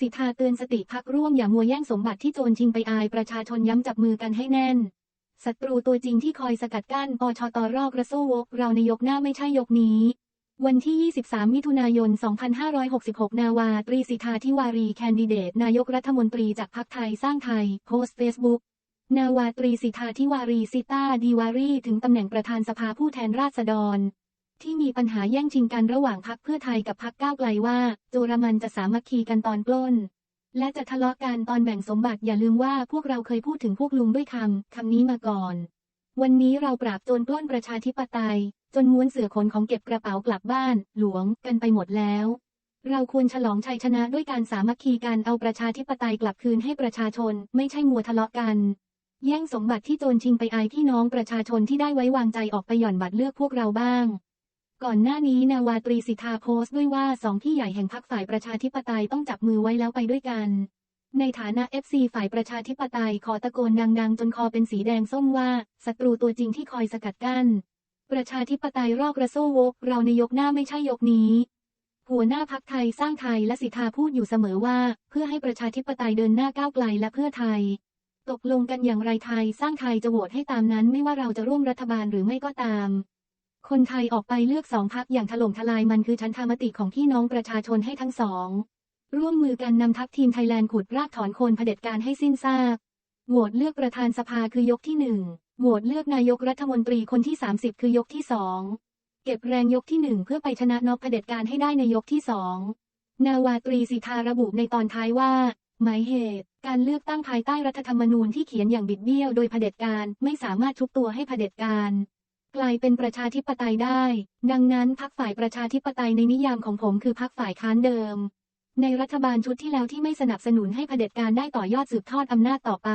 สิทธาเตือนสติพักร่วมอย่ามัวแย่งสมบัติที่โจรชิงไปอายประชาชนย้ำจับมือกันให้แน่น ศัตรูตัวจริงที่คอยสกัดกั้นปชตรอกระโซวก เราในยกหน้าไม่ใช่ยกนี้ วันที่ 23 มิถุนายน 2566 นาวาตรีสิทธาธิวารีแคนดิเดต นายกรัฐมนตรีจากพรรคไทยสร้างไทย โพสต์เฟซบุ๊กนาวาตรีสิทธาธิวารีซิต้าดีวารีถึงตำแหน่งประธานสภาผู้แทนราษฎร ที่มีปัญหาแย่งชิงกันระหว่างพรรคเพื่อไทยกับพรรคก้าวไกลว่า โจรมันจะสามัคคีกันตอนปล้น และจะทะเลาะกันตอนแบ่งสมบัติอย่าลืมว่าพวกเราเคยพูดถึงพวกลุงด้วยคำคำนี้มาก่อน วันนี้เราปราบโจรปล้นประชาธิปไตย จนม้วนเสือขนของเก็บกระเป๋ากลับบ้าน หลวงกันไปหมดแล้วเราควรฉลองชัยชนะด้วยการสามัคคีกันเอาประชาธิปไตยกลับคืนให้ประชาชน ไม่ใช่มัวทะเลาะกัน แย่งสมบัติที่โจรชิงไปอายพี่น้องประชาชนที่ได้ไว้วางใจออกไปหย่อนบัตรเลือกพวกเราบ้าง ก่อนหน้านี้นาวาตรีสิทธาโพสต์ด้วยว่าสองพี่ใหญ่แห่งพรรคฝ่ายประชาธิปไตยต้องจับมือไว้แล้วไปด้วยกัน ในฐานะ FC ฝ่ายประชาธิปไตยขอตะโกนดังๆ จนคอเป็นสีแดงส้มว่าศัตรูตัวจริงที่คอยสกัดกั้น ประชาธิปไตยรอกระโซ่วก เราในยกหน้าไม่ใช่ยกนี้ หัวหน้าพักไทยสร้างไทยและสิทธาพูดอยู่เสมอว่า เพื่อให้ประชาธิปไตยเดินหน้าก้าวไกลและเพื่อไทย ตกลงกันอย่างไรไทยสร้างไทยจะโหวตให้ตามนั้นไม่ว่าเราจะร่วมรัฐบาลหรือไม่ก็ตาม คนไทยออกไปเลือกสองพักอย่างถล่มทลายมันคือชันธามติของพี่น้องประชาชนให้ทั้งสอง ร่วมมือกันนำทัพทีมไทยแลนด์ขุดรากถอนโคนเผด็จการให้สิ้นซากโหวตเลือกประธานสภาคือยกที่หนึ่งโหวตเลือกนายกรัฐมนตรีคนที่ 30 คือยกที่สองเก็บแรงยกที่หนึ่งเพื่อไปชนะนอกเผด็จการให้ได้ในยกที่สองนาวาตรีสิทธาระบุในตอนท้ายว่า หมายเหตุ การเลือกตั้งภายใต้รัฐธรรมนูญที่เขียนอย่างบิดเบี้ยวโดยเผด็จการไม่สามารถชุบตัวให้เผด็จการ กลายเป็นประชาธิปไตยได้ ดังนั้นพักฝ่ายประชาธิปไตยในนิยามของผมคือพักฝ่ายค้านเดิม ในรัฐบาลชุดที่แล้วที่ไม่สนับสนุนให้เผด็จการได้ต่อยอดสืบทอดอำนาจต่อไป